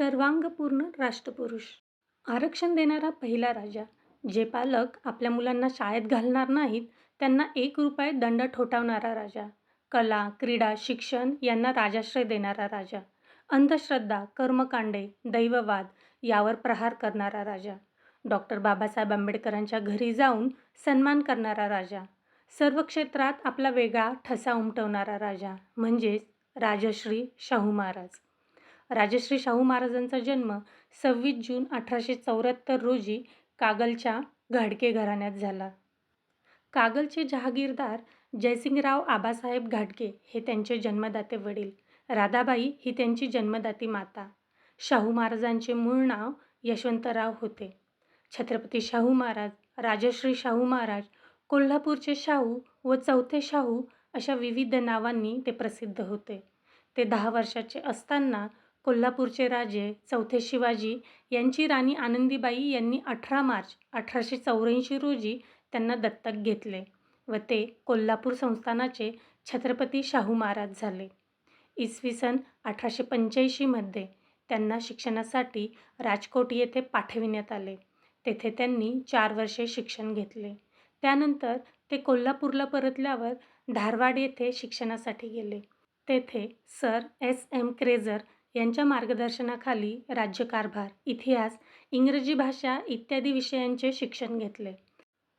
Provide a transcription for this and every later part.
सर्वांगपूर्ण राष्ट्रपुरुष. आरक्षण देणारा पहिला राजा जे पालक आपल्या मुलांना शाळेत घालणार नाहीत त्यांना एक रुपये दंड ठोठावणारा राजा. कला क्रीडा शिक्षण यांना राजाश्रय देणारा राजा. अंधश्रद्धा कर्मकांडे दैववाद यावर प्रहार करणारा राजा. डॉक्टर बाबासाहेब आंबेडकरांच्या घरी जाऊन सन्मान करणारा राजा. सर्व क्षेत्रात आपला वेगळा ठसा उमटवणारा राजा म्हणजेच राजश्री शाहू महाराज. राजश्री शाहू महाराजांचा जन्म सव्वीस जून अठराशे चौऱ्याहत्तर रोजी कागलच्या घाडके घराण्यात झाला. कागलचे जहागीरदार जयसिंगराव आबासाहेब घाटके हे त्यांचे जन्मदाते वडील. राधाबाई ही त्यांची जन्मदाती माता. शाहू महाराजांचे मूळ नाव यशवंतराव होते. छत्रपती शाहू महाराज राजश्री शाहू महाराज कोल्हापूरचे शाहू व चौथे शाहू अशा विविध नावांनी ते प्रसिद्ध होते. ते दहा वर्षाचे असताना कोल्हापूरचे राजे चौथे शिवाजी यांची राणी आनंदीबाई यांनी अठरा मार्च अठराशे चौऱ्याऐंशी रोजी त्यांना दत्तक घेतले व ते कोल्हापूर संस्थानाचे छत्रपती शाहू महाराज झाले. इसवी सन अठराशे पंच्याऐंशीमध्ये त्यांना शिक्षणासाठी राजकोट येथे पाठविण्यात आले. तेथे त्यांनी चार वर्षे शिक्षण घेतले. त्यानंतर ते कोल्हापूरला परतल्यावर धारवाड येथे शिक्षणासाठी गेले. तेथे सर एस एम क्रेझर यांच्या मार्गदर्शनाखाली राज्यकारभार इतिहास इंग्रजी भाषा इत्यादी विषयांचे शिक्षण घेतले.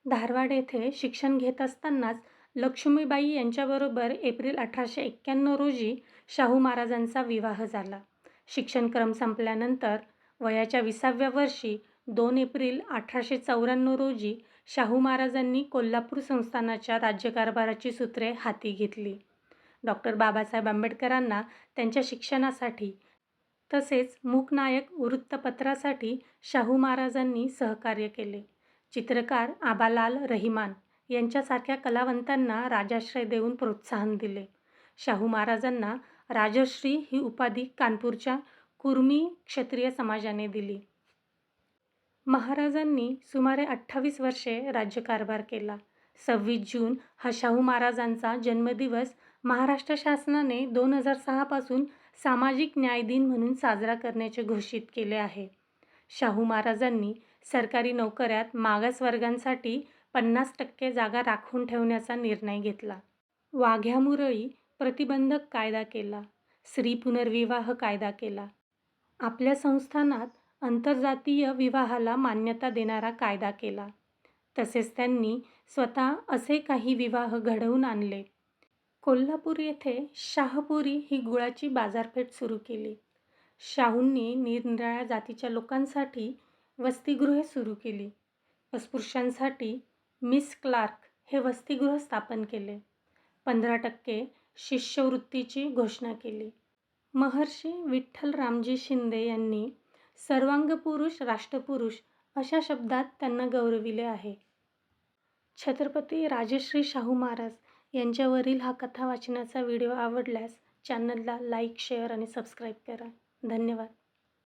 धारवाड येथे शिक्षण घेत असतानाच लक्ष्मीबाई यांच्याबरोबर एप्रिल अठराशे एक्क्याण्णव रोजी शाहू महाराजांचा विवाह झाला. शिक्षणक्रम संपल्यानंतर वयाच्या विसाव्या वर्षी दोन एप्रिल अठराशे चौऱ्याण्णव रोजी शाहू महाराजांनी कोल्हापूर संस्थानाच्या राज्यकारभाराची सूत्रे हाती घेतली. डॉक्टर बाबासाहेब आंबेडकरांना त्यांच्या शिक्षणासाठी तसेच मूकनायक वृत्तपत्रासाठी शाहू महाराजांनी सहकार्य केले. चित्रकार आबालाल रहिमान यांच्यासारख्या कलावंतांना राजाश्रय देऊन प्रोत्साहन दिले. शाहू महाराजांना राजश्री ही उपाधी कानपूरच्या कुर्मी क्षत्रिय समाजाने दिली. महाराजांनी सुमारे अठ्ठावीस वर्षे राज्यकारभार केला. सव्वीस जून हा शाहू महाराजांचा जन्मदिवस महाराष्ट्र शासनाने दोन हजार सहापासून सामाजिक न्याय दिन म्हणून साजरा करण्याचे घोषित केले आहे. शाहू महाराजांनी सरकारी नोकऱ्यात मागासवर्गांसाठी पन्नास टक्के जागा राखून ठेवण्याचा निर्णय घेतला. वाघ्या मुरळी प्रतिबंधक कायदा केला. स्त्री पुनर्विवाह कायदा केला. आपल्या संस्थानात आंतरजातीय विवाहाला मान्यता देणारा कायदा केला. तसेच त्यांनी स्वतः असे काही विवाह घडवून आणले. कोल्हापूर येथे शाहपुरी ही गुळाची बाजारपेठ सुरू केली. शाहूंनी निरनिराळ्या जातीच्या लोकांसाठी वसतिगृहे सुरू केली. अस्पृश्यांसाठी मिस क्लार्क हे वसतिगृह स्थापन केले. पंधरा टक्के शिष्यवृत्तीची घोषणा केली. महर्षी विठ्ठल रामजी शिंदे यांनी सर्वांगपुरुष राष्ट्रपुरुष अशा शब्दात त्यांना गौरविले आहे. छत्रपती राजश्री शाहू महाराज यांच्यावरील हा कथा वाचनाचा व्हिडिओ आवडल्यास चॅनलला लाईक शेअर आणि सबस्क्राईब करा. धन्यवाद.